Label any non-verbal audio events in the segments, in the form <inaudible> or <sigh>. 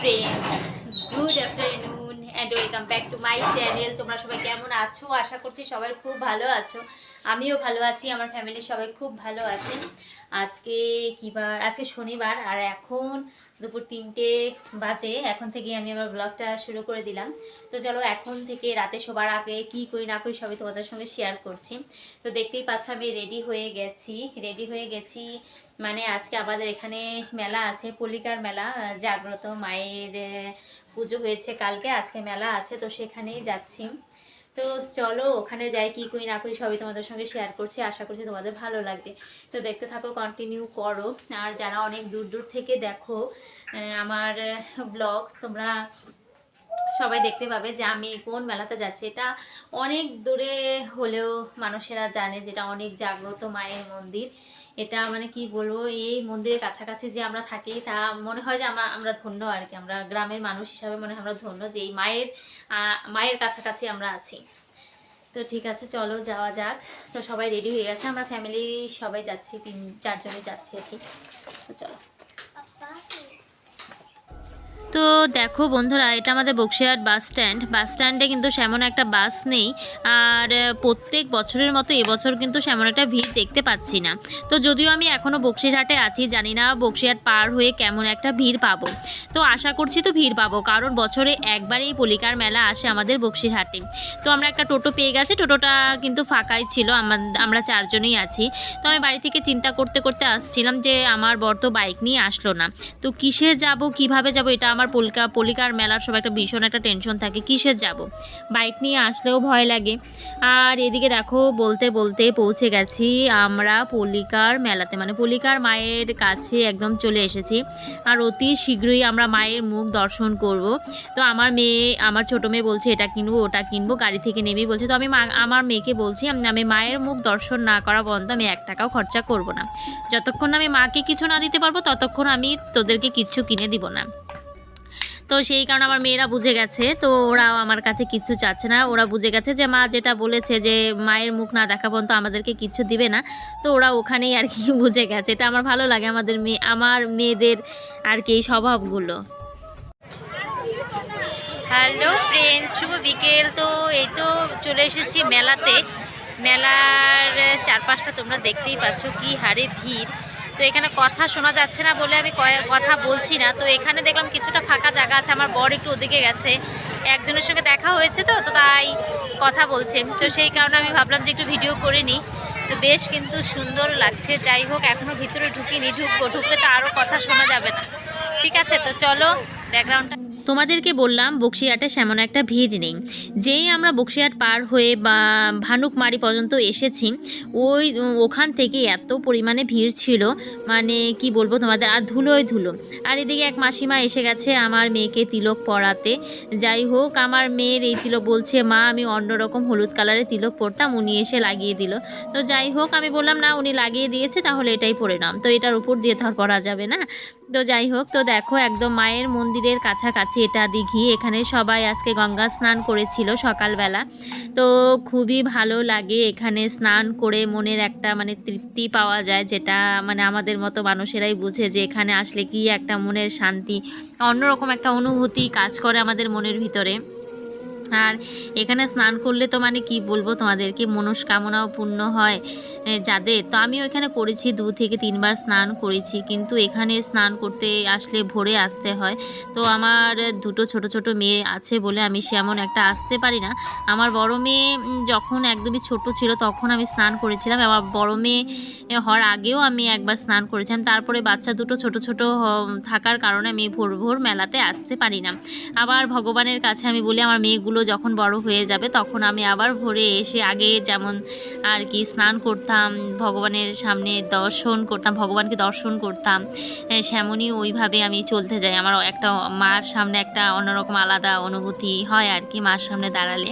Friends good afternoon and welcome back to my channel তোমরা সবাই কেমন আছো? আশা করছি সবাই খুব ভালো আছো। আমিও ভালো আছি, আমার ফ্যামিলির সবাই খুব ভালো আছে। আজকে কী বার আজকে শনিবার আর এখন দুপুর তিনটে বাজে। এখন থেকে আমি আমার ব্লগটা শুরু করে দিলাম। তো চলো এখন থেকে রাতে শোবার আগে কি করি না করি সবই তোমাদের সঙ্গে শেয়ার করছি। তো দেখতেই পাচ্ছ আমি রেডি হয়ে গেছি। রেডি হয়ে গেছি। মানে আজকে আমাদের এখানে মেলা আছে, পল্লিকার মেলা জাগ্রত মায়ের পুজো হয়েছে কালকে, আজকে মেলা আছে, তো সেখানেই যাচ্ছি। তো চলো, ওখানে যাই, কি করি না করি সবই তোমাদের সঙ্গে শেয়ার করছি, আশা করছি তোমাদের ভালো লাগবে। তো দেখতে থাকো কন্টিনিউ করো। আর যারা অনেক দূর দূর থেকে দেখো আমার ব্লগ তোমরা সবাই দেখতে পাবে যে আমি কোন মেলাতে যাচ্ছি। এটা অনেক দূরে হলেও মানুষেরা জানে যেটা অনেক জাগ্রত মায়ের মন্দির। এটা মানে কি বলব, এই মন্দিরের কাছাকাছি যে আমরা থাকি, তা মনে হয় যে আমরা আমরা ধন্য আর কি। আমরা গ্রামের মানুষ হিসাবে মনে হয় আমরা ধন্য যে এই মায়ের মায়ের কাছাকাছি আমরা আছি। তো ঠিক আছে, চলো যাওয়া যাক। তো সবাই রেডি হয়ে গেছে, আমরা ফ্যামিলি সবাই যাচ্ছি, তিন, চারজনে যাচ্ছি আর কি। তো চলো। তো দেখো বন্ধুরা, এটা আমাদের বক্সিয়াট বাস স্ট্যান্ড। বাস স্ট্যান্ডে কিন্তু সেমন একটা বাস নেই। আর প্রত্যেক বছরের মতো এবছর কিন্তু সেমন একটা ভিড় দেখতে পাচ্ছি না। তো যদিও আমি এখনও বক্সিরহাটে আছি, জানি না বক্সিরহাট পার হয়ে কেমন একটা ভিড় পাবো। তো আশা করছি তো ভিড় পাবো, কারণ বছরে একবারেই পলিকার মেলা আসে আমাদের বক্সিরহাটে। তো আমরা একটা টোটো পেয়ে গেছি, টোটোটা কিন্তু ফাঁকাই ছিল, আমা- আমরা চারজনেই আছি। তো আমি বাড়ি থেকে চিন্তা করতে করতে আসছিলাম যে, আমার বর তো বাইক নিয়ে আসলো না। তো কিসে যাব, কীভাবে যাব, এটা আমার পলিকা পলিকার মেলার সব একটা ভীষণ একটা টেনশন থাকে, কিসে যাব? বাইক নিয়ে আসলেও ভয় লাগে। আর এদিকে দেখো, বলতে বলতে পৌঁছে গেছি আমরা পলিকার মেলাতে। মানে পলিকার মায়ের কাছে একদম চলে এসেছি। আর অতি শীঘ্রই আমরা মায়ের মুখ দর্শন করব। তো আমার মেয়ে, আমার ছোটো মেয়ে বলছে, এটা কিনবো, ওটা কিনবো, গাড়ি থেকে নেমেই বলছে। তো আমি আমার মেয়েকে বলছি, আমি- মায়ের মুখ দর্শন না করা পর্যন্ত আমি এক টাকাও খরচা করব না। যতক্ষণ আমি মাকে কিছু না দিতে পারব, ততক্ষণ আমি তোদেরকে কিচ্ছু কিনে দিব না। তো সেই কারণে আমার মেয়েরা বুঝে গেছে, তো ওরাও আমার কাছে কিচ্ছু চাচ্ছে না। ওরা বুঝে গেছে যে মা যেটা বলেছে যে মায়ের মুখ না দেখা পর্যন্ত আমাদেরকে কিচ্ছু দিবে না, তো ওরা ওখানেই আর কি <laughs> বুঝে গেছে। এটা আমার ভালো লাগে আমাদের মেয়ে, আমার মেয়েদের আর কি এই স্বভাবগুলো। হ্যালো ফ্রেন্ডস শুভ বিকেল। তো এই তো চলে এসেছি মেলাতে। মেলার চারপাশটা তোমরা দেখতেই পাচ্ছ কি হারে ভিড়। তো এখানে কথা শোনা যাচ্ছে না বলে আমি কথা বলছি না। তো এখানে দেখলাম কিছুটা ফাঁকা জায়গা আছে, আমার বর একটু ওদিকে গেছে। একজনের সঙ্গে দেখা হয়েছে তো তো তাই কথা বলছে। তো সেই কারণে আমি ভাবলাম যে একটু ভিডিও করে নিই। তো বেশ কিন্তু সুন্দর লাগছে, যাই হোক এখনও ভিতরে ঢুকিনি, ঢুকবো, ঢুকলে তো আরও কথা শোনা যাবে না। ঠিক আছে, তো চলো ব্যাকগ্রাউন্ডটা তোমাদেরকে বললাম, বক্সিয়াটে সেমন একটা ভিড় নেই। যেই আমরা বক্সিয়াট পার হয়ে বা ভানুকমারি পর্যন্ত এসেছি, ওই, ওখান থেকে এত পরিমাণে ভিড় ছিল মানে কি বলব তোমাদের, আর ধুলোয় ধুলো। আর এদিকে এক মাসিমা এসে গেছে আমার মেয়েকে তিলক পরাতে। যাই হোক, আমার মেয়ের এই তিলক বলছে, মা, আমি অন্যরকম হলুদ কালারের তিলক পরতাম, উনি এসে লাগিয়ে দিল। তো যাই হোক, আমি বললাম, না, উনি লাগিয়ে দিয়েছে, তাহলে এটাই পরে নাও। তো এটার উপর দিয়ে ধর পরা যাবে না। তো যাই হোক, তো দেখো একদম মায়ের মন্দিরের কাছাকাছি এটা দিঘি। এখানে সবাই আজকে গঙ্গা স্নান করেছিল সকালবেলা। তো খুবই ভালো লাগে এখানে স্নান করে মনের একটা মানে তৃপ্তি পাওয়া যায়, যেটা মানে আমাদের মতো মানুষেরাই বুঝে যে এখানে আসলে কি একটা মনের শান্তি, অন্যরকম একটা অনুভূতি কাজ করে আমাদের মনের ভিতরে। আর এখানে স্নান করলে তো মানে কি বলব, তোমাদেরকে মনস্কামনাও পূর্ণ হয় যাদের। তো আমিও এখানে করেছি, দু থেকে তিনবার স্নান করেছি, কিন্তু এখানে স্নান করতে আসলে ভোরে আসতে হয়। তো আমার দুটো ছোট ছোট মেয়ে আছে বলে আমি সেমন একটা আসতে পারি না। আমার বড় মেয়ে যখন একদমই ছোট ছিল তখন আমি স্নান করেছিলাম। আবার বড় মেয়ে হওয়ার আগেও আমি একবার স্নান করেছিলাম। তারপরে বাচ্চা দুটো ছোট ছোট থাকার কারণে আমি ভোর ভোর মেলাতে আসতে পারি না। আবার ভগবানের কাছে আমি বলি, আমার মেয়েগুলো যখন বড় হয়ে যাবে, তখন আমি আবার ভোরে এসে আগে যেমন আর কি স্নান করতাম, ভগবানের সামনে দর্শন করতাম, ভগবানকে দর্শন করতাম সেমনই ওইভাবে আমি চলতে যাই। আমার একটা মার সামনে একটা অন্যরকম আলাদা অনুভূতি হয় আর কি মার সামনে দাঁড়ালে।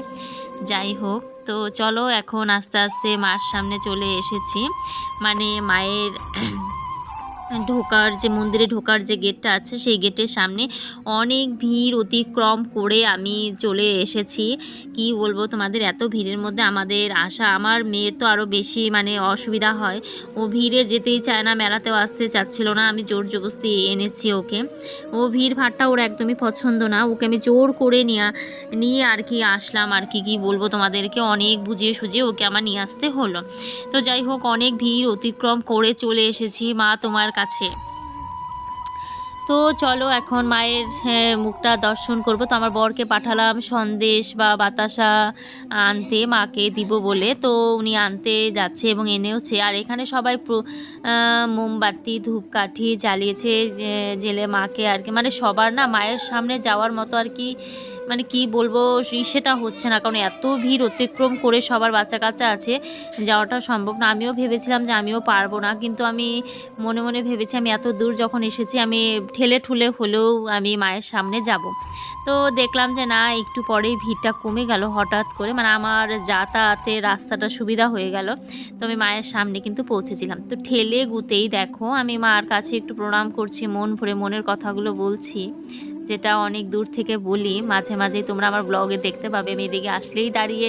যাই হোক, তো চলো এখন আস্তে আস্তে মার সামনে চলে এসেছি। মানে মায়ের ঢোকার যে মন্দিরে ঢোকার যে গেটটা আছে, সেই গেটের সামনে অনেক ভিড় অতিক্রম করে আমি চলে এসেছি। কি বলব তোমাদের, এত ভিড়ের মধ্যে আমাদের আসা, আমার মেয়ের তো আরও বেশি মানে অসুবিধা হয়। ও ভিড়ে যেতেই চায় না, মেলাতেও আসতে চাচ্ছিল না, আমি জোর জবস্তি এনেছি ওকে। ও ভিড় ভাড়টা ওর একদমই পছন্দ না, ওকে আমি জোর করে নিয়ে নিয়ে আর কি আসলাম আর কি কি বলব তোমাদেরকে, অনেক বুঝিয়ে সুঝিয়ে ওকে আমার নিয়ে আসতে হলো। তো যাই হোক, অনেক ভিড় অতিক্রম করে চলে এসেছি। মা তোমার তো চলো এখন মায়ের হ্যাঁ, মুখটা দর্শন করব। তো আমার বরকে পাঠালাম সন্দেশ বা বাতাসা আনতে মাকে দিব বলে। তো উনি আনতে যাচ্ছে এবং এনেওছে। আর এখানে সবাই মোমবাতি ধূপকাঠি জ্বালিয়েছে জেলে মাকে আর কি। মানে সবার না মায়ের সামনে যাওয়ার মতো আর কি মানে কি বলব সেটা হচ্ছে না। কারণ এত ভিড় অতিক্রম করে সবার বাচ্চা কাচ্চা আছে, যাওয়াটা সম্ভব না। আমিও ভেবেছিলাম যে আমিও পারব না। কিন্তু আমি মনে মনে ভেবেছি আমি এত দূর যখন এসেছি, আমি ঠেলে ঠুলে হলেও আমি মায়ের সামনে যাব। তো দেখলাম যে না, একটু পরেই ভিড়টা কমে গেল হঠাৎ করে। মানে আমার যাতায়াতের রাস্তাটা সুবিধা হয়ে গেল, তো আমি মায়ের সামনে কিন্তু পৌঁছেছিলাম। তো ঠেলে গুতেই দেখো, আমি মার কাছে একটু প্রণাম করছি, মন ভরে মনের কথাগুলো বলছি। যেটা অনেক দূর থেকে বলি, মাঝে মাঝে তোমরা আমার ব্লগে দেখতে পাবে। আমি এদিকে আসলেই দাঁড়িয়ে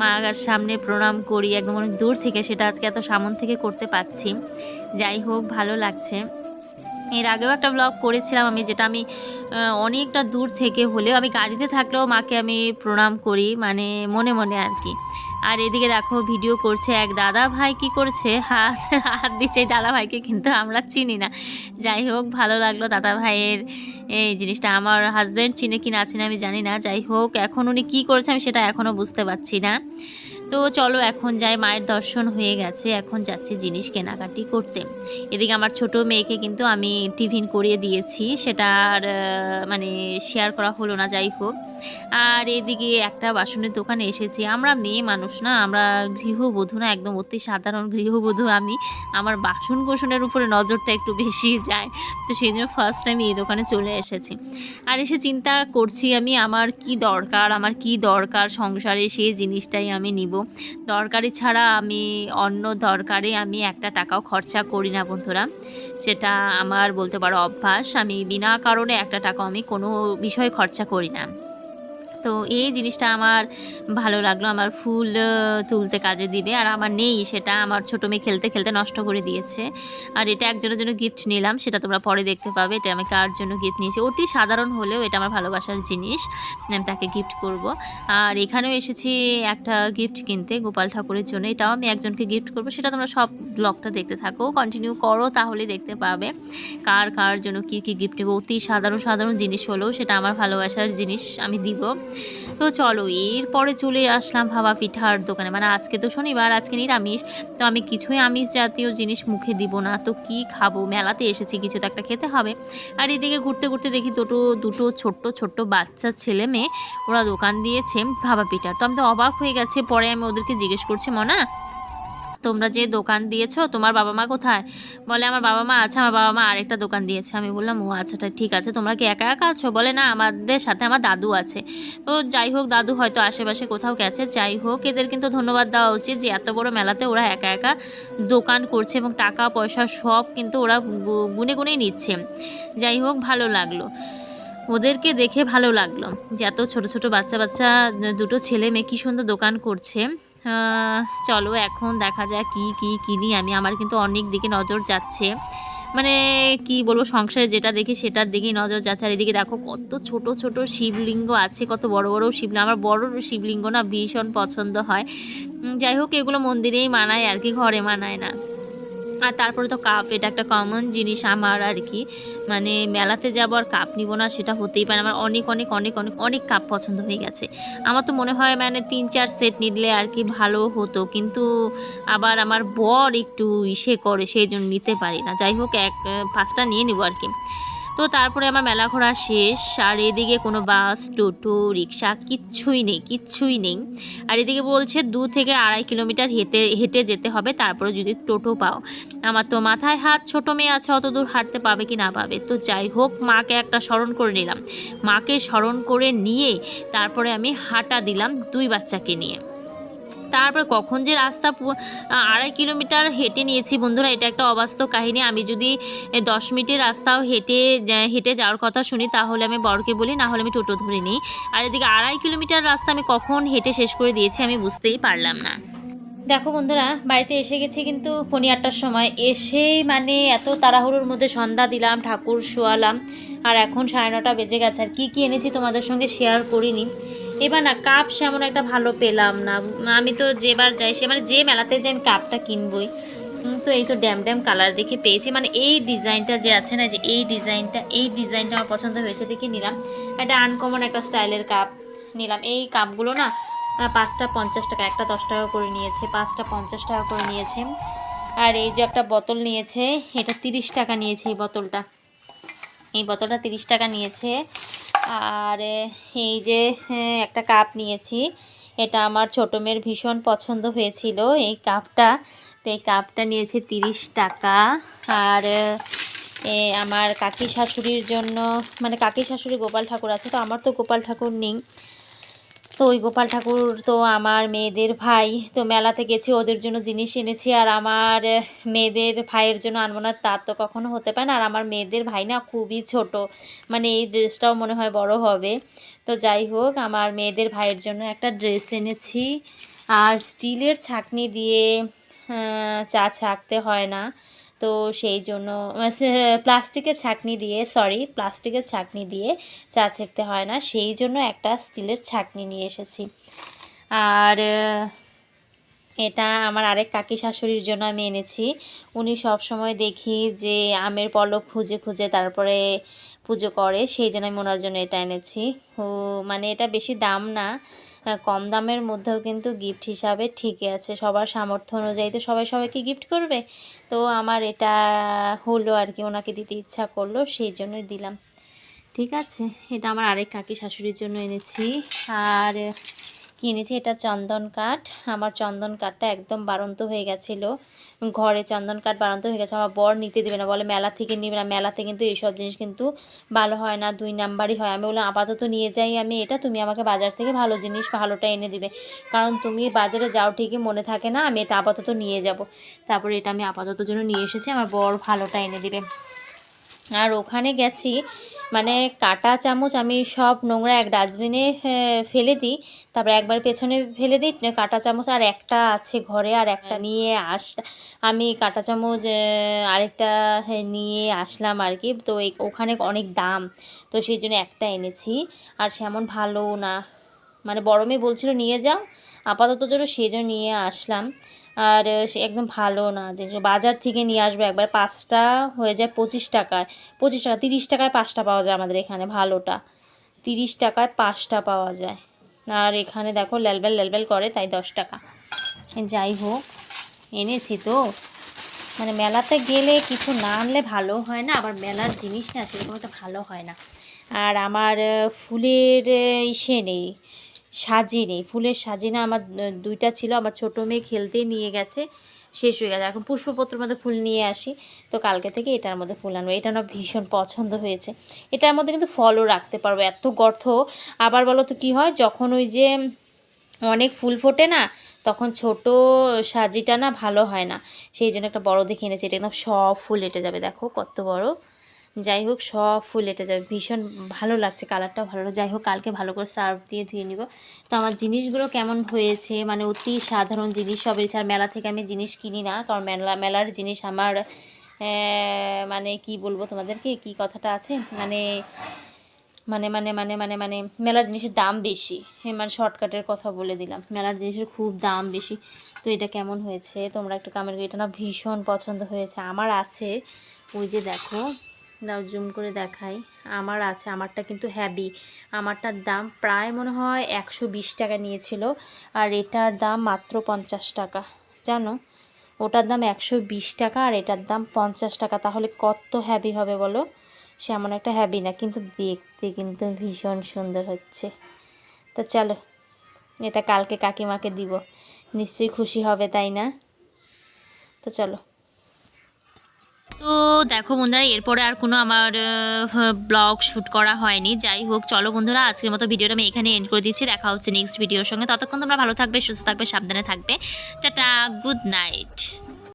মার সামনে প্রণাম করি, একদম অনেক দূর থেকে, সেটা আজকে এত সামন থেকে করতে পারছি। যাই হোক, ভালো লাগছে। এর আগেও একটা ব্লগ করেছিলাম আমি, যেটা আমি অনেকটা দূর থেকে হলেও, আমি গাড়িতে থাকলেও মাকে আমি প্রণাম করি মানে মনে মনে আর কি। আর এদিকে দেখো ভিডিও করছে এক দাদা ভাই, কি করছে? হাত হাত দিচ্ছে দাদা ভাইকে কিন্তু আমরা চিনি না। যাই হোক, ভালো লাগল দাদা ভাইয়ের এই জিনিসটা। আমার হাজব্যান্ড চিনে কি না চিনে আমি জানি না। যাই হোক, এখন উনি কী করছে আমি সেটা এখনও বুঝতে পারছি না। তো চলো এখন যাই, মায়ের দর্শন হয়ে গেছে, এখন যাচ্ছি জিনিস কেনাকাটি করতে। এদিকে আমার ছোট মেয়েকে কিন্তু আমি টিফিন করিয়ে দিয়েছি, সেটা আর মানে শেয়ার করা হলো না, যাই হোক। আর এদিকে একটা বাসনের দোকানে এসেছি, আমরা মেয়ে মানুষ না, আমরা গৃহবধূ না, একদম অতি সাধারণ গৃহবধূ আমি। আমার বাসন কোসনের উপরে নজরটা একটু বেশি যায়, তো সেই জন্য ফার্স্ট আমি এই দোকানে চলে এসেছি। আর এসে চিন্তা করছি আমি, আমার কি দরকার, আমার কি দরকার সংসারে, সেই জিনিসটাই আমি নিব। দরকারি ছাড়া আমি অন্য দরকারে আমি একটা টাকাও খরচা করি না, বন্ধুরা। সেটা আমার বলতে পারো অভ্যাস। আমি বিনা কারণে একটা টাকা আমি কোনো বিষয়ে খরচা করি না। তো এই জিনিসটা আমার ভালো লাগল, আমার ফুল তুলতে কাজে দিবে। আর আমার নেই সেটা, আমার ছোটো মেয়ে খেলতে খেলতে নষ্ট করে দিয়েছে। আর এটা একজনের জন্য গিফট নিলাম, সেটা তোমরা পরে দেখতে পাবে, এটা আমি কার জন্য গিফট নিয়েছি। অতি সাধারণ হলেও এটা আমার ভালোবাসার জিনিস, আমি তাকে গিফট করব। আর এখানেও এসেছি একটা গিফট কিনতে গোপাল ঠাকুরের জন্য, এটাও আমি একজনকে গিফট করব, সেটা তোমরা সব ব্লগটা দেখতে থাকো। কন্টিনিউ করো তাহলে দেখতে পাবে কার কার জন্য কি কি গিফট নেব। অতি সাধারণ সাধারণ জিনিস হলেও সেটা আমার ভালোবাসার জিনিস আমি দিব। তো চলো, এরপরে চলে আসলাম ভাবা পিঠার দোকানে। মানে আজকে তো শনিবার, আজকে নিরামিষ। তো আমি কিছুই আমিষ জাতীয় জিনিস মুখে দিব না। তো কি খাব? মেলাতে এসেছি, কিছু তো একটা খেতে হবে। আর এদিকে ঘুরতে ঘুরতে দেখি দুটো দুটো ছোট্ট ছোট্ট বাচ্চা ছেলে মেয়ে, ওরা দোকান দিয়েছে ভাবা পিঠার। তো আমি তো অবাক হয়ে গেছে। পরে আমি ওদেরকে জিজ্ঞেস করছি, মনা তোমরা যে দোকান দিয়েছ, তোমার বাবা মা কোথায়? বলে, আমার বাবা মা আছে, আমার বাবা মা আরেকটা দোকান দিয়েছে। আমি বললাম, ও আচ্ছা তা ঠিক আছে, তোমরা কি একা একা আছো? বলে, না, আমাদের সাথে আমার দাদু আছে। তো যাই হোক, দাদু হয়তো আশেপাশে কোথাও গেছে। যাই হোক, এদের কিন্তু ধন্যবাদ দেওয়া উচিত যে এত বড় মেলাতে ওরা একা একা দোকান করছে এবং টাকা, পয়সা সব কিন্তু ওরা গুনে গুনেই নিচ্ছে। যাই হোক, ভালো লাগল। ওদেরকে দেখে ভালো লাগল যে এত ছোট ছোট বাচ্চা বাচ্চা দুটো ছেলে মেয়ে কি সুন্দর দোকান করছে। চলো এখন দেখা যায় কি কি কিনি আমি, আমার কিন্তু অনেক দিকে নজর যাচ্ছে। মানে কি বলব, সংসারে যেটা দেখি সেটার দিকেই নজর যাচ্ছে। আর এদিকে দেখো কত ছোট ছোট শিবলিঙ্গ আছে, কত বড় বড় শিবলিঙ্গ। আমার বড় শিবলিঙ্গ না ভীষণ পছন্দ হয়। যাই হোক, এগুলো মন্দিরেই মানায় আর কি, ঘরে মানায় না। আর তারপরে তো কাপ এটা একটা কমন জিনিস আমার আর কি। মানে মেলাতে যাব আর কাপ নিব না, সেটা হতেই পারে আমার অনেক অনেক অনেক অনেক অনেক কাপ পছন্দ হয়ে গেছে। আমার তো মনে হয় মানে তিন, চার সেট নিলে আর কি ভালো হতো। কিন্তু আবার আমার বর একটু ইসে করে, সেই জন্য নিতে পারি না। যাই হোক, এক, পাঁচটা নিয়ে নেব আর কি। তো তারপরে আমার মেলা ঘোরা শেষ, আর এদিকে কোনো বাস, টোটো, রিক্সা কিচ্ছুই নেই কিচ্ছুই নেই। আর এদিকে বলছে দু থেকে আড়াই কিলোমিটার হেঁটে হেঁটে যেতে হবে, তারপরে যদি টোটো পাও। আমার তো মাথায় হাত, ছোট মেয়ে আছে, অত দূর হাঁটতে পাবে কি না পাবে। তো যাই হোক, মাকে একটা স্মরণ করে নিলাম। মাকে স্মরণ করে নিয়ে তারপরে আমি হাঁটা দিলাম দুই বাচ্চাকে নিয়ে। তারপরে কখন যে রাস্তা আড়াই কিলোমিটার হেঁটে নিয়েছি। বন্ধুরা, এটা একটা অবাস্তব কাহিনী। আমি যদি দশ মিনিটের রাস্তাও হেঁটে হেঁটে যাওয়ার কথা শুনি, তাহলে আমি বরকে বলি, না হলে আমি টোটো ধরে নিই। আর এদিকে আড়াই কিলোমিটার রাস্তা আমি কখন হেঁটে শেষ করে দিয়েছি, আমি বুঝতেই পারলাম না। দেখো বন্ধুরা, বাড়িতে এসে গেছি কিন্তু পনি আটটার সময়। এসেই মানে এত তাড়াহুড়োর মধ্যে সন্ধ্যা দিলাম, ঠাকুর শোয়ালাম। আর এখন সাড়ে নটা বেজে গেছে। আর কী কী এনেছি তোমাদের সঙ্গে শেয়ার করিনি। এবার না কাপ সেমন একটা ভালো পেলাম না। আমি তো যেবার যাই, সে মানে যে মেলাতে যাই আমি কাপটা কিনবই তো এই তো ড্যাম ড্যাম কালার দেখে পেয়েছি। মানে এই ডিজাইনটা যে আছে না, যে এই ডিজাইনটা এই ডিজাইনটা আমার পছন্দ হয়েছে দেখে নিলাম। একটা আনকমন একটা স্টাইলের কাপ নিলাম। এই কাপগুলো না পাঁচটা পঞ্চাশ টাকা, একটা দশ টাকা করে নিয়েছে, পাঁচটা পঞ্চাশ টাকা করে নিয়েছে। আর এই যে একটা বোতল নিয়েছে, এটা তিরিশ টাকা নিয়েছে এই বোতলটা। এই বোতলটা তিরিশ টাকা নিয়েছে। আর এই যে একটা কাপ নিয়েছি। এটা আমার ছোটো মেয়ের ভীষণ পছন্দ হয়েছিল। এই কাপটা তো এই কাপটা নিয়েছে তিরিশ টাকা। আর এ, আমার কাকি শাশুড়ির জন্য মানে কাকি শাশুড়ি গোপাল ঠাকুর আছে তো আমার তো গোপাল ঠাকুর নেই। তো ওই গোপাল ঠাকুর তো আমার মেয়েদের ভাই। তো মেলাতে গেছি, ওদের জন্য জিনিস এনেছি। আর আমার মেয়েদের ভাইয়ের জন্য আনব না, তার তো কখনো হতে পারে না। আর আমার মেয়েদের ভাই না খুবই ছোট মানে এই ড্রেসটাও মনে হয় বড় হবে। তো যাই হোক, আমার মেয়েদের ভাইয়ের জন্য একটা ড্রেস এনেছি। আর স্টিলের ছাকনি দিয়ে চা ছাকতে হয় না। তো সেই জন্য প্লাস্টিকের ছাকনি দিয়ে সরি প্লাস্টিকের ছাকনি দিয়ে চা ছেঁকতে হয় না। সেই জন্য একটা স্টিলের ছাকনি নিয়ে এসেছি। আর, এটা আমার আরেক কাকি শাশুড়ির জন্য আমি এনেছি। উনি সব সময় দেখি যে আমের পলক খুঁজে খুঁজে তারপরে পুজো করে। সেই জন্য আমি ওনার জন্য এটা এনেছি। মানে এটা বেশি দাম না। কম দামের মধ্যেও কিন্তু গিফট হিসাবে ঠিকই আছে। সবার সামর্থ্য অনুযায়ী তো সবাই সবাইকে গিফট করবে। তো আমার এটা হলো আর কি, ওনাকে দিতে ইচ্ছা করল, সেই জন্যই দিলাম। ঠিক আছে, এটা আমার আরেক কাকি শাশুড়ির জন্য এনেছি। আর কিনেছি এটা চন্দন কাঠ। আমার চন্দন কাঠটা একদম বারন্ত হয়ে গেছিল। ঘরে চন্দন কাঠ বাড়ন্ত হয়ে গেছে, আমার বর নিতে দেবে না, বলে মেলা থেকে নিবে না, মেলাতে কিন্তু এইসব জিনিস কিন্তু ভালো হয় না, দুই নাম্বারই হয়। আমি বললাম, আপাতত নিয়ে যাই আমি এটা, তুমি আমাকে বাজার থেকে ভালো জিনিস, ভালোটা এনে দিবে। কারণ তুমি বাজারে যাও ঠিকই, মনে থাকে না, আমি এটা আপাতত নিয়ে যাব। তারপরে এটা আমি আপাতত জন্য নিয়ে এসেছি, আমার বর ভালোটা এনে দিবে। আর ওখানে গেছি মানে কাটা চামচ আমি সব নোংরা এক ডাস্টবিনে ফেলে দিই। তারপরে একবার পেছনে ফেলে দিই কাটা চামচ আর একটা আছে ঘরে আর একটা নিয়ে আস আমি কাটা চামচ আরেকটা হ্যাঁ, নিয়ে আসলাম আর কি। তো ওখানে অনেক দাম তো সেই জন্য একটা এনেছি। আর সেমন ভালো না। মানে বড় মেয়ে বলছিল নিয়ে যাও আপাতত জন্য সেই জন্য নিয়ে আসলাম। আর সে একদম ভালো না, যে বাজার থেকে নিয়ে আসবে একবার পাঁচটা হয়ে যায় পঁচিশ টাকায়, পঁচিশ টাকা, তিরিশ টাকায় পাঁচটা পাওয়া যায় আমাদের এখানে ভালোটা, তিরিশ টাকায় পাঁচটা পাওয়া যায়। আর এখানে দেখো লেলবেল লেলবেল করে তাই দশ টাকা। যাই হোক, এনেছি তো। মানে মেলাতে গেলে কিছু না আনলে ভালো হয় না, আবার মেলার জিনিস না সেরকম একটা ভালো হয় না। আর আমার ফুলের ইসে নেই। সাজি নেই ফুলের সাজি না আমার দুইটা ছিল, আমার ছোটো মেয়ে খেলতেই নিয়ে গেছে, শেষ হয়ে গেছে। এখন পুষ্পপত্রের মধ্যে ফুল নিয়ে আসি, তো কালকে থেকে এটার মধ্যে ফুল আনব। এটা আমার ভীষণ পছন্দ হয়েছে। এটার মধ্যে কিন্তু ফলও রাখতে পারব, এত গর্থ আবার বলো তো কী হয়, যখন ওই যে অনেক ফুল ফোটে না, তখন ছোট সাজিটা না ভালো হয় না। সেই জন্য একটা বড় দেখে এনেছি, এটা একদম সব ফুল এঁটে যাবে, দেখো কত বড়। যাই হোক, সব ফুল এঁটে যাবে। ভীষণ ভালো লাগছে কালারটাও ভালো যাই হোক, কালকে ভালো করে সার্ফ দিয়ে ধুয়ে নিব। তো আমার জিনিসগুলো কেমন হয়েছে মানে অতি সাধারণ জিনিস সব এছাড়া মেলা থেকে আমি জিনিস কিনি না, কারণ মেলা, মেলার জিনিস আমার মানে কি বলব তোমাদেরকে, কি কথাটা আছে? মানে মানে মানে মানে মানে মানে মেলার জিনিসের দাম বেশি। মানে শর্টকাটের কথা বলে দিলাম। মেলার জিনিসের খুব দাম বেশি। তো এটা কেমন হয়েছে? তোমরা একটু কমেন্ট এটা না ভীষণ পছন্দ হয়েছে। আমার আছে, ওই যে দেখো দাও, জুম করে দেখাই। আমার আছে, আমারটা কিন্তু হ্যাভি আমারটার দাম প্রায় মনে হয় একশো বিশ টাকা নিয়েছিল, আর এটার দাম মাত্র পঞ্চাশ টাকা। জানো? ওটার দাম একশো বিশ টাকা, আর এটার দাম পঞ্চাশ টাকা। তাহলে কত হ্যাভি হবে বলো? সে এমন একটা হ্যাবি না, কিন্তু দেখতে কিন্তু ভীষণ সুন্দর হচ্ছে। তো চলো, এটা কালকে কাকিমাকে দিব। নিশ্চয়ই খুশি হবে, তাই না? তো চলো। তো দেখো বন্ধুরা, এরপরে আর কোনো আমার ব্লগ শ্যুট করা হয়নি। যাই হোক, চলো বন্ধুরা, আজকের মতো ভিডিওটা আমি এখানে এন্ড করে দিচ্ছি। দেখা হচ্ছে নেক্সট ভিডিওর সঙ্গে। ততক্ষণ তোমরা ভালো থাকবে, সুস্থ থাকবে, সাবধানে থাকবে। Tata good night